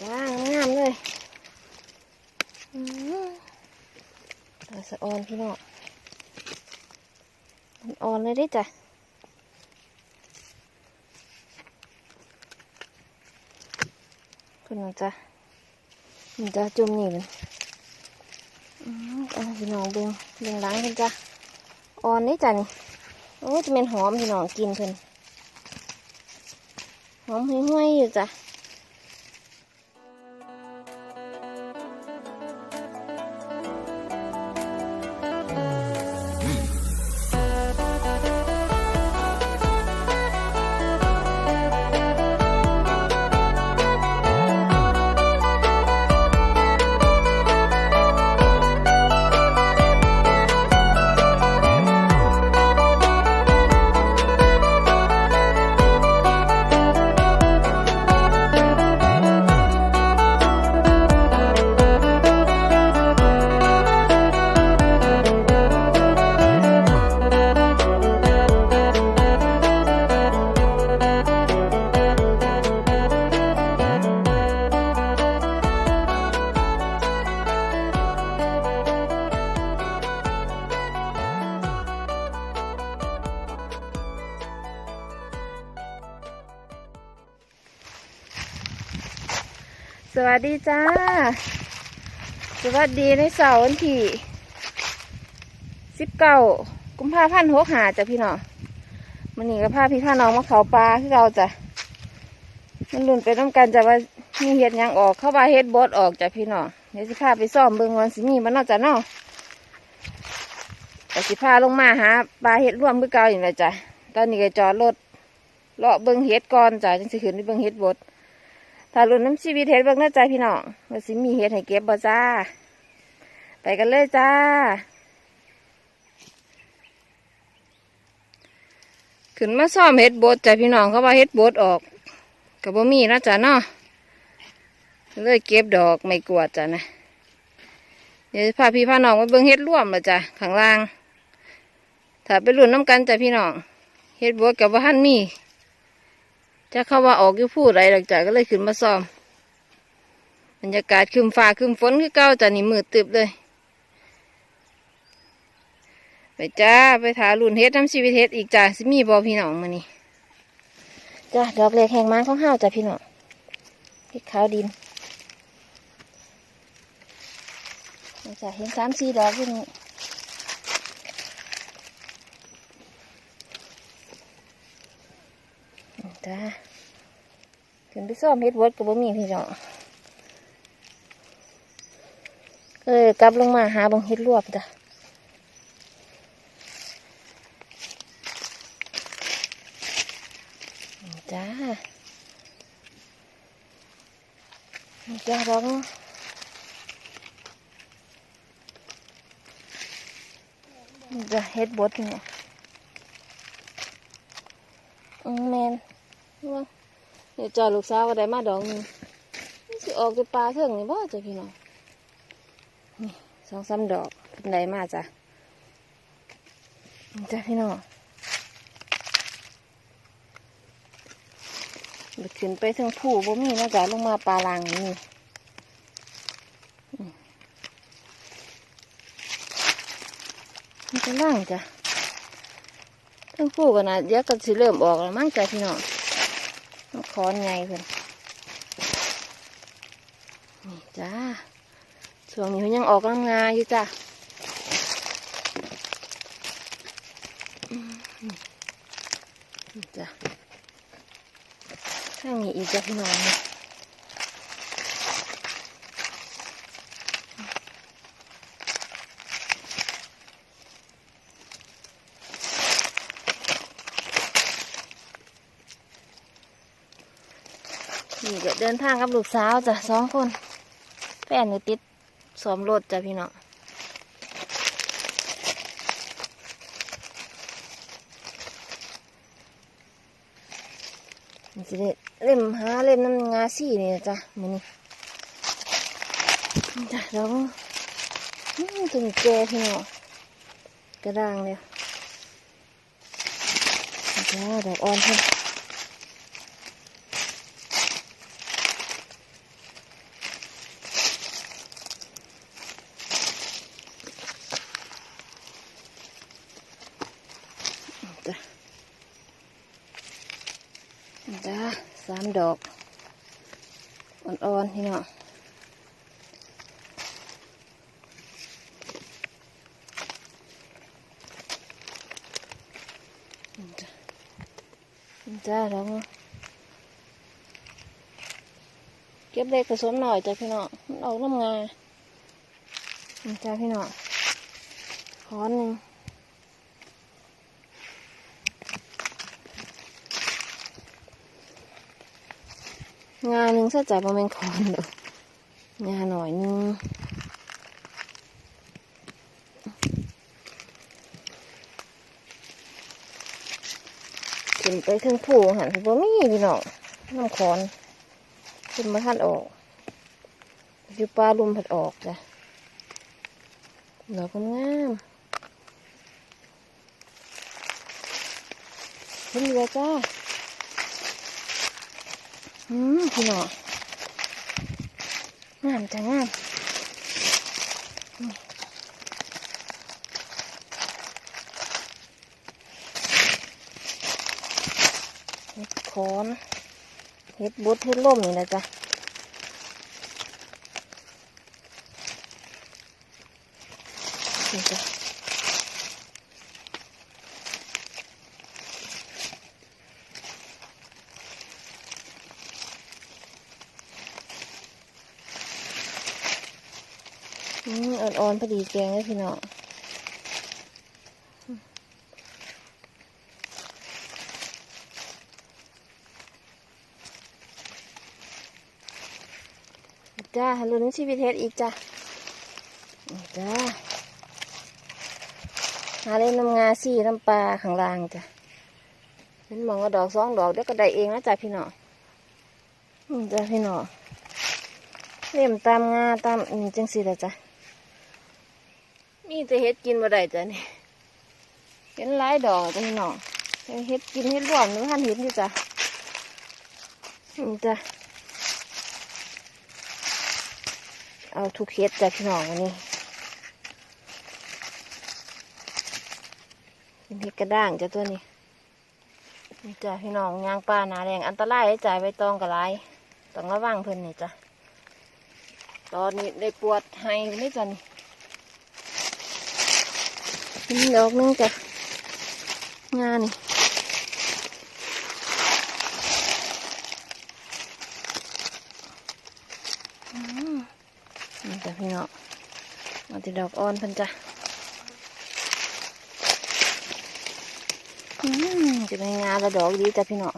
จ้างามเลยอืมตาสะออนพี่น้องมันอ่อนเลยได้จ้ะคุณจ้ะมันจะจุ่มนี่มันอืมเอันพี่น้องเบิ่งเบิ่งล้างกันจ้ะอ่อนนี่จ้ะนี่โอ้จะเป็นหอมพี่น้องกินเพิ่นหอมห้วยๆอยู่จ้ะ วัสดีในเสาร์วันที่สิบเก้ากุมภาพันธ์หกหาจ้ะพี่น้องมันนี่ก็พาพี่พาน้องมาเขาปลาที่เราจ้ะมันลุ่นไปต้องกันจะว่ามีเห็ดยังออกเข้าว่าเห็ดบดออกจ้ะพี่น้องเดี๋ยวสิพาไปซ่อมเบิ่งวันสิมีมันนอกจ้ะเนาะแต่สิพาลงมาหาปลาเห็ดร่วมเพื่อเก่าอย่างไรจ้ะตอนนี้ก็จอดรถเลาะเบิ่งเห็ดก่อนจ้ะจังสิขึ้นไปเบิ่งเห็ดบดถ้ารุ่นน้ำชีวิตเห็ดเบิ่งน้าใจพี่น้องว่าสิมีเห็ดให้เก็บบ่จ้า ไปกันเลยจ้า ขึ้นมาซ่อมเห็ดบดจ้ะพี่น้องเขาว่าเห็ดบดออกกับบ่มีนะจ้ะเนาะเลยเก็บดอกไม่กวาดจ้ะนะเดี๋ยวพาพี่พาน้องไปเบิ่งเห็ดร่วมลยจ้ะข้างล่าง ถ้าไปรุ่นน้ำกันจ้ะพี่น้องเห็ดบดกับว่าหันมีจะเข้าว่าออกอยู่พูดอะไรหลังจากก็เลยขึ้นมาซ้อมบรรยากาศคืมฟ้าคืมฝนคือเก้าจ้ะนี่มืดตึบเลย ไปจ้าไปถาลุ่นเฮ็ดน้ำชีวิตเฮ็ดอีกจ้าสิมีบอพี่น้องมานี่จ้าดอกเล็กแห่งม้ของห้าวจ้ะพี่น้องเฮ็ดขาวดินจ้ะเห็นสามสี่ดอกที่นี่จ้าขึ้นไปซ่อมเฮ็ดวิร์ดกับบ่มีพี่น้องเลยกลับลงมาหาบังเฮ็ดรวบจ้ะ จ้าจ้าดอกนี่จ้ะเฮ็ดบดเนี่อืมแมนว่าเดี๋ยวจอลูกสาวก็ได้มาดอกนึงนี่สิออกจากปลาเถิงนี่บ่จ้ะพี่น้องนี่สองสามดอกเพิ่นได้มาจ้ะจ้ะพี่น้องไป ขึ้นไปถึงผู้บ่มีนะจ๊ะลงมาปลาลางนี่อืมนี่ก็ล่างจ้ะทั้งผู้กันนะเดี๋ยวก็สิเริ่มออกแล้วมั้งจ้ะพี่น้องมันคอนไงเพื่อนนี่จ้าช่วงนี้มันยังออกกำลังงานอยู่จ้าอืมนี่จ้าข้าง นี้อีกจ้ะพี่น้องนี่นี่ก็เดินทางกับลูกสาวจ้ะสองคน แฟนนี่ติดสวมรถจ้ะพี่น้อง เล่นน้ำงาสีเนี่ยจ้ะมันนี่จ้ะแล้วถึงแกพี่นาะกระด้างเลยจ้าดอกอ่อนเพิ่มจ้าสามดอก อ่อนๆพี่น้องจ้ะจ้าแล้วเก็บเล็กผสมหน่อยจ้ะพี่น้องมันออกน้ำงานจ้าพี่น้องขอนหนึ่ง งานหนึ่งเส้นใจประมาณคอนเด้องานหน่อยหนึงขึ้นไปถึงผูหันบ่มีพี่น้องน้ำคอนขึ้นมาทันออกอยู่ปลาลุมผัดออกจ้ะดอกงามเห็นเลยจ้า อืมพี่น้องงามจังงามเห็ดขอนเห็ดบุดเห็ดล่มนี่นะจ๊ะนี่จ้ะอืม อนพอดีแกงเลยพี่น้องจ้าลุ้นชีวิตเฮ็ดอีกจ้ะนี่จ้าหาเล่นน้ำงาซี่น้ำปลาข้างล่างจ้ะเป็นมองว่าดอกสองดอกเดี๋ยวก็ได้เองนะจ้ะพี่น้องจ้ะพี่น้องเล่มตามงาตามนี่จังสิละจ้ะ มีแต่เฮ็ดกินบ่ได้จ้ะนี่เห็นหลายดอกจ้ะพี่น้องเฮ็ดกินเฮ็ดรวมหรือท่านเห็นอยู่จ้ะนี่จ้ะเอาทุกเฮ็ดจ้ะพี่น้องวันนี้เป็นเฮ็ดกระด้างจ้ะตัวนี้นี่จ้ะพี่น้องยางปลาหนาแรงอันตรายจ่ายใบตองกระไรต้องระวังเพิ่นนี่จ้ะตอนนี้ได้ปวดให้ไม่จ้ะนี่ นี่ดอกนึงจ้ะงานนี่นี่จ้ะพี่เน้องมาติดดอกอ่อนพิ่นจ้ะอืมจะเป็นงานละดอกดีจ้ะพี่เน้อง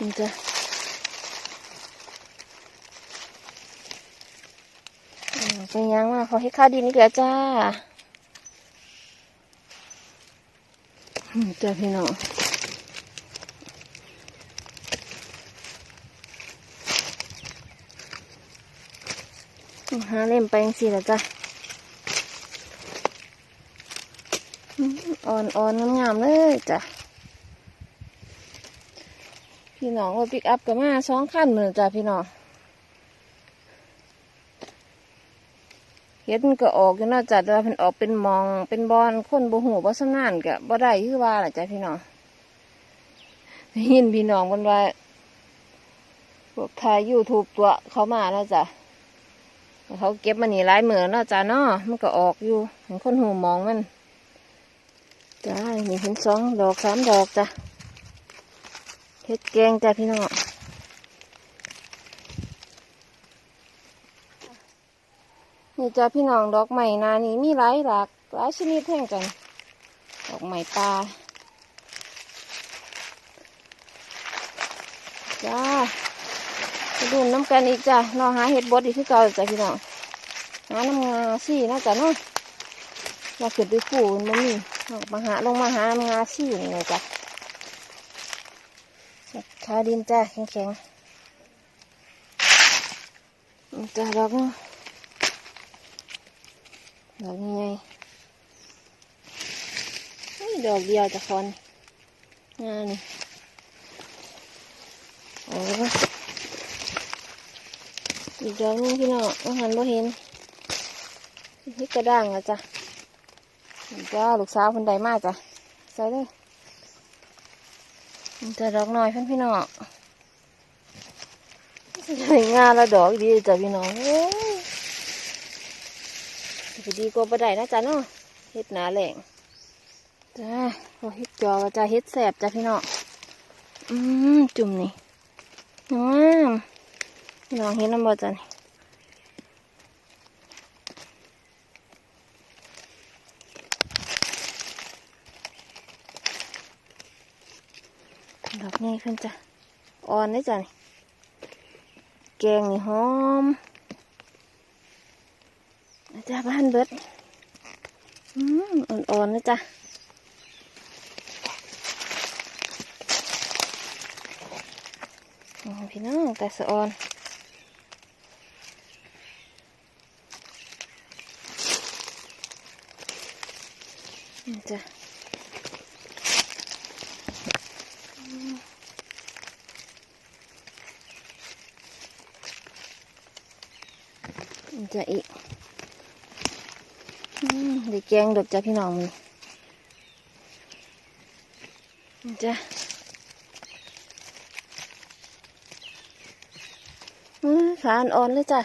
นี่จ้ะ อืมเป็นยังมาเขาให้ข้าวดินอีกแล้วจ้าอืมจ้ะพี่น้องหาเล่มไปยังสิละจ้ะอ่อนอ่อนงามๆเลยจ้ะ พี่น้องว่าปิกอัพกับมาสองขั้นเหมือนจ้ะพี่น้อง เฮ็ดมันก็ออกอยู่นาะจ้ะว่าเพิ่นออกเป็นมองเป็นบอนคนบ่หูบ่สำนานก็บ่ได้คือว่าล่ะจ้ะพี่น้องยินพี่น้องเพิ่นว่าพวกถ่าย YouTube ตัวเขามาแล้วจ้ะเขาเก็บมานี่หลายมื้อเนาะจ้ะเนาะมันก็ออกอยู่เห็นคนหูมองมันจ้านี่เห็นสองดอกสามดอกจ้ะเฮ็ดแกงจ้ะพี่น้อง นี่จ้าพี่น้องดอกใหม่นานี่มีหลายหลากหลายชนิดแท่งกัน ดอกใหม่ปลาจ้าไปดูน้ำกันอีกจ้ารอหาเห็ดบดอีกที่เก่าจ้ะพี่น้องหาน้ำงาซี่นะจ้ะเนาะมาขึ้นไปขู่มันมีมาหาลงมาหาน้ำงาซี่นี่เลยจ้ะคาดินจ้าแข็งๆจ้าดอก ดอกใหญ่ๆนี่ดอกเดียวจะคอนงานนี่โอ้อีกดอกนึงพี่น้องว่าหันบ่เห็นนี่กระด้างอะจ้ะจ้าลูกสาวคนใดมากจ้ะใส่เลยมันจะดอกน้อยเพื่อนพี่น้องสวยงามละดอกดีจ้ะพี่น้องเอ้ย ดีกว่าประไดนะจ๊ะเนาะเฮ็ดหนาแหลงจ้าพอเฮ็ดจอจะเฮ็ดแสบจ้ะพี่น้องอืมจุ่มนี่งามพี่น้องเห็นน้ำบ่จ้ะนี่ดอกนี้ขึ้นจ้ะอ่อนได้จ้ะนี่แกงนี่หอม จ้าบ้านเบิดอืมอ่อนๆนะจ้ะพี่น้องแต่สะออนนี่จ้ะอืมนี่จ้ะอีก อืมได้แกงดอกจ้ะพี่น้องมันนี่จ้ะอืมขาอ่อนเลยจ้ะ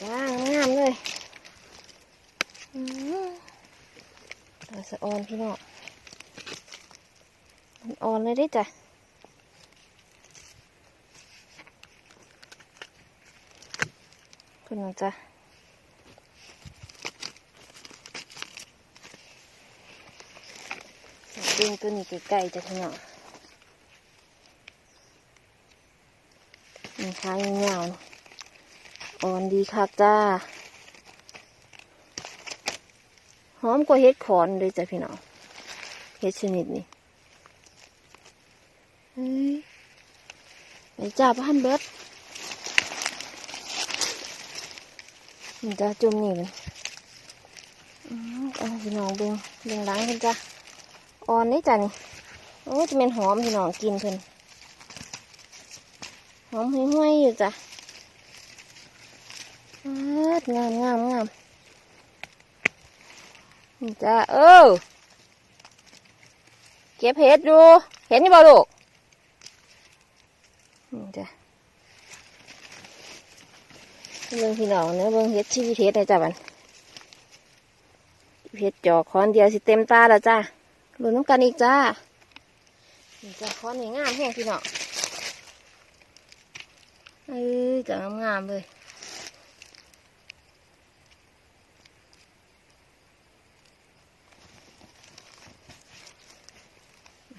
จ้างามเลยอืมตาสะอ่อนพี่น้องอ่อนเลยเดิจ้ะ คุณน้องจ้ะดึงตัวนี้ใกล้ๆจ้ะพี่น้องนี่ค่ะยาวๆอ่อนดีคักจ้า หอมกว่าเห็ดขอนเลยจ้ะพี่น้อง เห็ดชนิดนี้เฮ้ยไปจ้าพันเบิด นี่จ้าจุ่มนี่เลยอือพี่น้องเบิ่งเบิ่งหล้างกันจ้ะอ่อนนี่จ้ะนี่โอ้จะเป็นหอมพี่น้องกินเพิ่นหอมห้วยๆอยู่จ้ะงามงามงามจ้ะเออเก็บเห็ดดู เห็นนี่บ่ลูกจ้ะ เบิ่งพี่น้องเนื้อเบิ่งเห็ดชีวิตเห็ดเลยจ้ะบันเห็ดจอกคอนเดียวสิเต็มตาแล้วจ้ะลุ้นน้ำกันอีกจ้าจ้ะคอนนี่งามแห้งพี่น้องเอ้ยจะงามๆเลย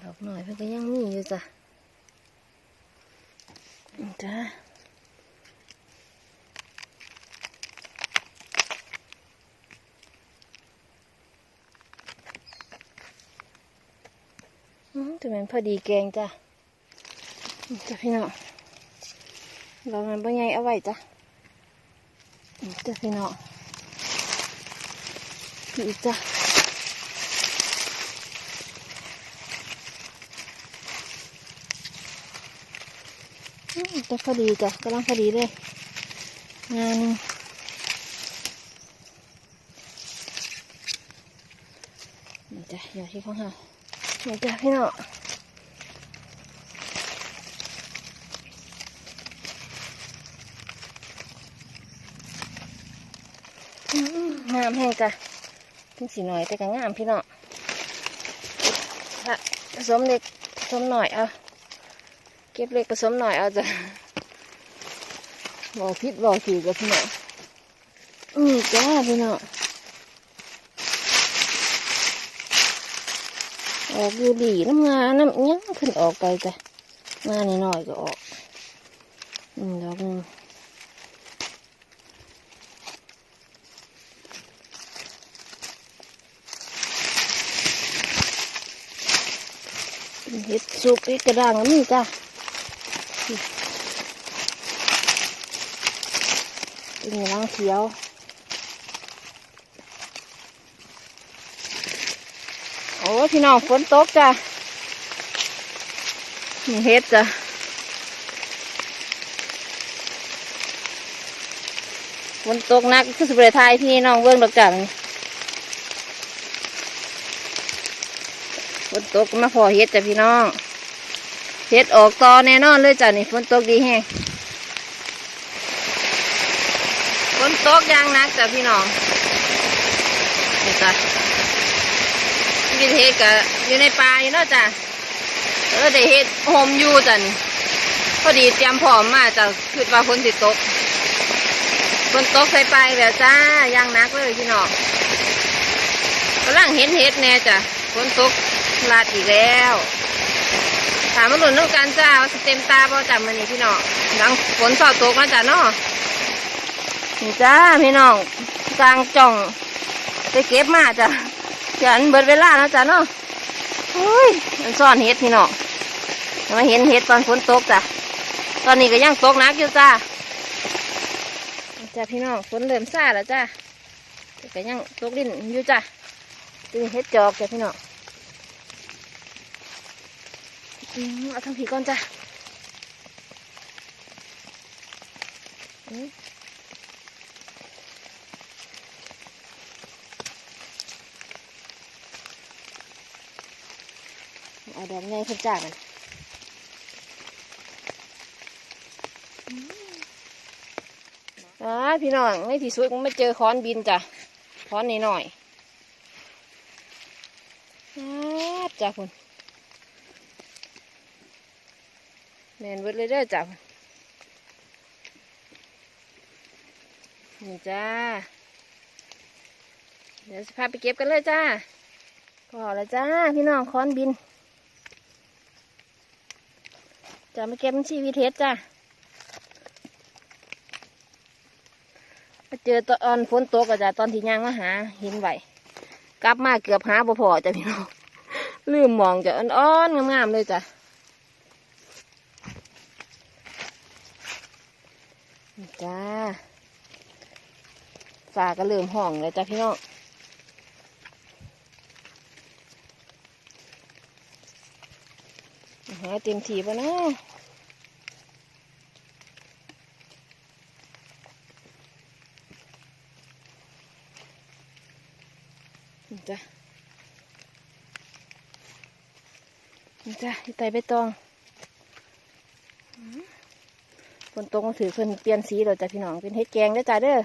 ดอกหน่อยเพิ่นก็ยังมีอยู่จ้ะจ้ะอืมจะเป็นพอดีแกงจ้ะจ้ะพี่น้องเรามันเป็นไงเอาไว้จ้ะจ้ะพี่น้องนี่จ้ะจะพอดีจ้ะกำลังพอดีเลยงานนึงนี่จ้ะอย่าที่ของเรา นี่จ้ะพี่น้องอืมงามแห้งจ้ะถึงสีหน่อยแต่ก็งามพี่น้องถ้าผสมเล็กผสมหน่อยเอาเก็บเล็กผสมหน่อยเอาจ้ะบอกพิษบอกถือกับพี่น้องอืมจ้าพี่น้อง ออกอยู่ดีน้ำงาน้ำอิหยังขึ้นออกไปจ้ะงานิดหน่อยก็ออกอืมดอกหนึงเห็ดสุกเห็ดกระด้างก็มีจ้ะเป็นล้างเขียว โอ้พี่น้องฝนตกจ้ะนี่เห็ดจ้ะฝนตกหนักคือสุบเรทายพี่น้องเบิ้งดอกจ้ะนี่นตกมาพอเฮ็ดจ้ะพี่น้องเฮ็ดออกต่อแน่นอนเลยจ้ะนี่ฝนตกดีแฮงฝนตกยางหนักจ้ะพี่น้องนี่จ้ะ วิธีเฮ็ดก็อยู่ในป่าอยู่เนาะจ้ะเออได้เฮ็ดโฮมอยู่จ้ะนี่พอดีเตรียมพร้อมมาจ้ะคิดว่าฝนสิตกฝนตกใส่ไปแล้วจ้าอยางนักเลยพี่น้องกำลังเห็นเห็ดแน่จ้ะฝนตกลาดอีกแล้วถามมาหลุนน้องการจ้าว่าสิเต็มตาบ่จ้ะมันนี่พี่น้องหลังฝนสอดตกมาจ้ะเนาะนี่จ้าพี่น้องกลางจ่องไปเก็บมาจ้ะ ฉันเบิดเวลาแล้วจ้ะเนาะโอ้ยมันซ่อนเห็ดพี่น้องมาเห็นเห็ดตอนฝนตกจ้ะ ตอนนี้ก็ยังตกหนักอยู่จ้าจ้าพี่น้องฝนเริ่มซาแล้วจ้าก็ยังตกดินอยู่จ้ะตีเฮ็ดจอกจ้ะพี่น้องอืมเอาทั้งผีก่อนจ้ะ เอาดอกไงขึ้นจ้ากันอ่าพี่น้องในที่สุดก็ไม่เจอค้อนบินจ้ะพอนนิดหน่อยจ้าคุณแมนเวิร์ดเลยเด้อจ้านนี่จ้า เดี๋ยวจะพาไปเก็บกันเลยจ้าพอแล้วจ้า พี่น้องค้อนบิน จะมาเก็บชีวิตเทสจ้ามาเจอตอนฝนตกอะจ้ะตอนที่ย่างมาหาห็นไหวกลับมาเกือบหาบ่พอจ้ะพี่น้องลืมมองจ้ะอ่อนๆงามๆเลยจ้ะจ้าฝาก็เริ่มห้องเลยจ้ะพี่น้องหา เต็มทีปะเนาะจ้ะจ้ะที่ไตใบตองฝนตกมาถือเพิ่นเปลี่ยนสีแล้วจ้ะพี่น้องเป็นเฮ็ดแกงได้จ้ะเด้อ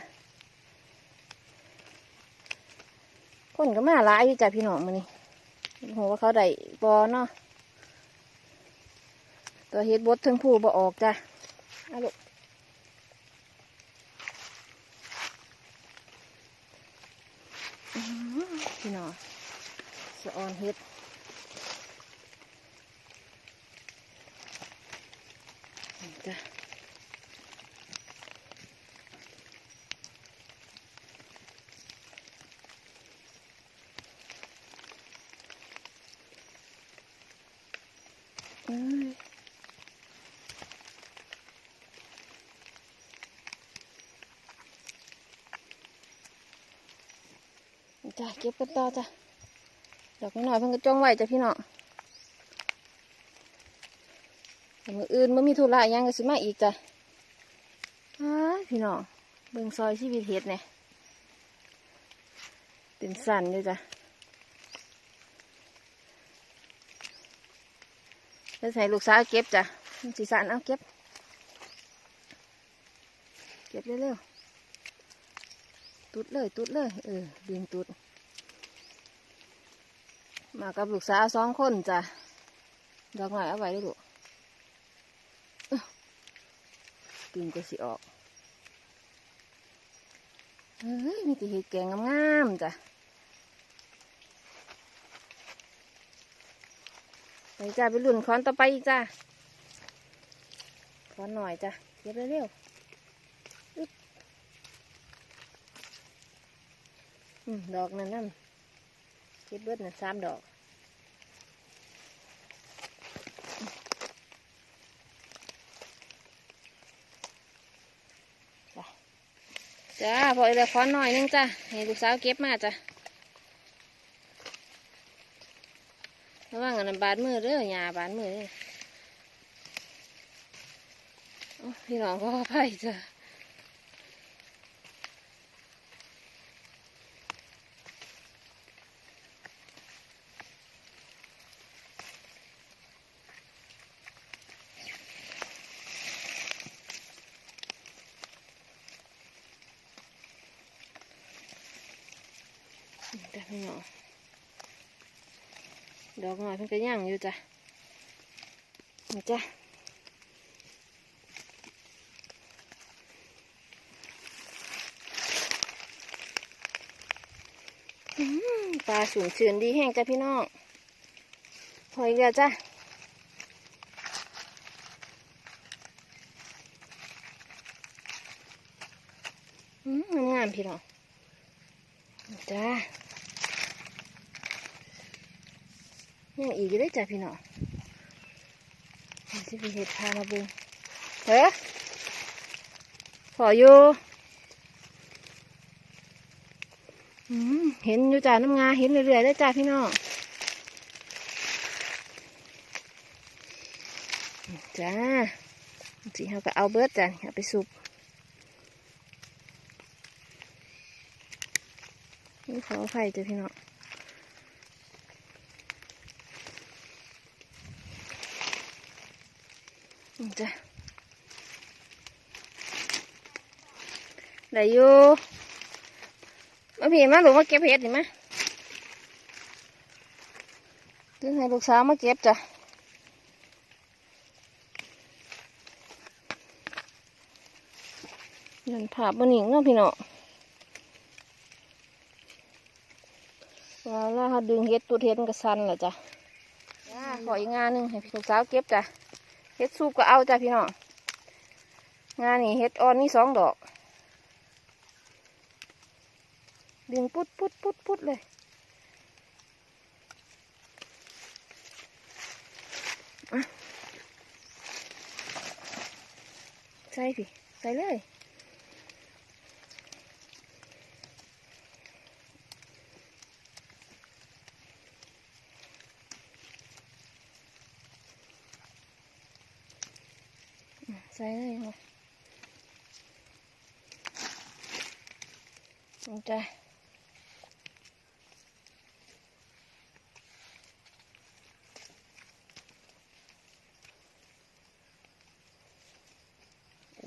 คนก็มาหลายอยู่จ้ะพี่น้องมื้อนี้โหว่าเขาได้บอเนาะ ตัวเฮ็ดบดทั้งผู้บ่ออกจ้ะเอาลูกพี่น้องสะออนเฮ็ด จ้ะเก็บกันต่อจ้ะดอกน้อยๆเพิ่งก็จ้องไว้จ้ะพี่น้องแต่มืออื่นมันมีธุระยังก็สิมาอีกจ้ะพี่น้องเบิ่งซอยชีวิตเฮ็ดเนี่ยเป็นสันเลยจ้ะแล้วใส่ลูกสาวเก็บจ้ะสีสันเอาเก็บ เก็บเร็วๆ ตุดเลย ตุดเลย เออดึงตุด มากับลูกสาวสองคนจ้ะ ดอกหน่อยเอาไว้ด้วยลูกอื้อตีนก็สิออก เฮ้ยมีแต่เห็ดแกงงามๆจ้ะ ไปจ้าไปลุ่นค้อนต่อไปจ้าค้อนหน่อยจ้ะเก็บเร็วๆดอกนั่นนั่น ก็บเบิดนั่นสามดอกจ้าพออีกแล้วขอหน่อยนึงจ้ะให้ลูกสาวเก็บมาจ้ะระวังอันนั้นบาดมือเด้อหยาบาดมือเด้อโอ้พี่น้องก็ไปจ้ะ จ พี่น้อง ดอกหน่อยเพิ่นก็ย่างอยู่จ้ะนี่จ้ะปลาสูงเชือนดีแห้งจ้ะพี่น้องพออีกแล้วจ้ะอืมงามๆพี่น้องจ้า ยังอีกอยู่เลยจ้ะพี่น้องนี่สิไปเห็ดพามาบุงเฮ้ยขออยู่เห็นอยู่จ้าน้ำงาเห็นเรื่อยๆเลยจ้าพี่น้องจ้าสิเขาก็เอาเบิร์ดจ้ะเอาไปสุบนี่ขออภัยจ้ะพี่น้อง ได้อยู่มาพี่มาลูมาเก็บเห็ดนี่มาดึงให้ลูกสาวมาเก็บจ้ะนั่นภาพบนหนิงเนาะพี่น้องแล้วแล้วเขาดึงเฮ็ดตัวเฮ็ดมันก็สั้นแหละจ้ะขออีกงานหนึ่งให้พี่ลูกสาวเก็บจ้ะเฮ็ดซูปก็เอาจ้ะพี่น้องงานนี้เฮ็ดออนนี่สองดอก ดึงปุ๊ดปุ๊ดปุ๊ดปุ๊ดเลยอะใส่พี่ใส่เลยใส่เลยค่ะนี่จ้ะ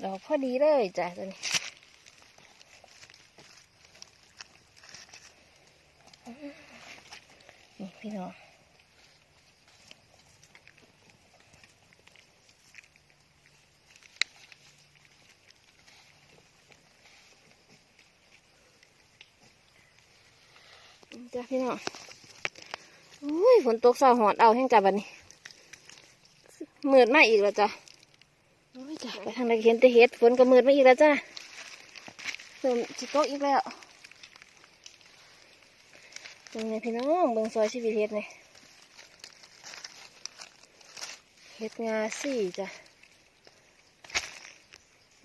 ดอกพอดีเลยจ้ะตัวนี้นี่พี่น้องจ้ะพี่น้องอุ้ยฝนตกเศร้าหอนเอาแห้งจ้ะบัดนี้มืดมาอีกแล้วจ้ะโอ้ยจ้ะ ไปทางใดเห็นแต่เห็ดฝนก็มืดมาอีกแล้วจ้ะเริ่มจะตกอีกแล้วเป็นไงพี่น้องเบิ่งซอยชีวิตเห็ดนี่เห็ดงาสี่จ้ะ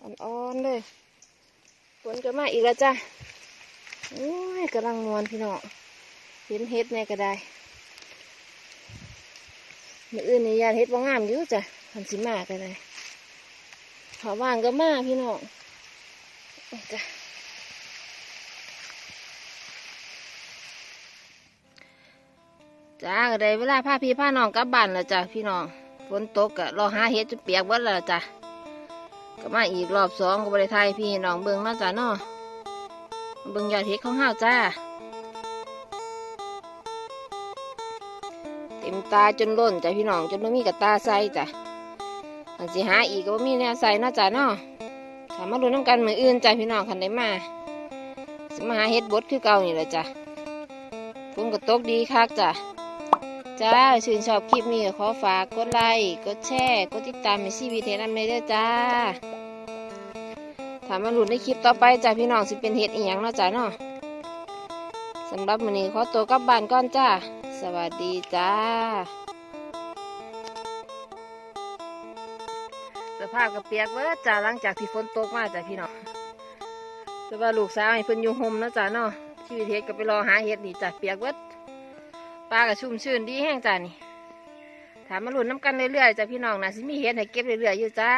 อ่อนๆเลยฝนก็มาอีกแล้วจ้ะโอ้ยกำลังนวลพี่น้องเห็นเฮ็ดแน่ก็ได้มืออื่นนี่ยาเฮ็ดว่างามอยู่จ้ะพันสิมาก็ได้ ขอว่างก็มาพี่น้องจ้ะจ้าก็ได้เวลาพาพี่พาน้องกลับบ้านแล้วจ้ะพี่น้องฝนตกก็รอหาเฮ็ดจนเปียกหมดแล้วจ้ะก็มาอีกรอบสองก็บริไทยพี่น้องเบิ่งเนาจ้ะเนาะเบิ่งยอดเห็ดของห้าวจ้า เต็มตาจนล้นจ้ะพี่น้องจนไม่มีกับตาใสจ้ะ อันสิหาอีกก็บ่มีแนวใส่นาะจ้ะเนาะถามมาดูน้ำกันมืออื่นจ้ะพี่น้องคันได้มาสมาหาเห็ดบดคือเก่านี่แหละจ้ะฝนก็ตกดีคักจ้ะจ้าชื่นชอบคลิปนี้ขอฝากกดไลค์กดแชร์กดติดตามในซีวีเทนันเมเดอร์จ้าถามมาหลุดในคลิปต่อไปจ้าพี่น้องสิเป็นเห็ดอีหยังเนาะจ้าเนาะสำหรับมื้อนี้ขอตัวกลับบ้านก่อนจ้า สวัสดีจ้า ภาพกระเปียกเบิดจ้าหลังจากที่ฝนตกมาจ้าพี่น้องแต่ว่าลูกสาวให้เพิ่นอยู่ห่มนะจ้าเนาะชีวิตเฮ็ดก็ไปรอหาเฮ็ดนี่จ้าเปียกเบิดปลาก็ชุ่มชื่นดีแห้งจ้านี่ถามมาหลุดน้ำกันเรื่อยๆจ้าพี่น้องนะสิมีเฮ็ดให้เก็บเรื่อยๆอยู่จ้า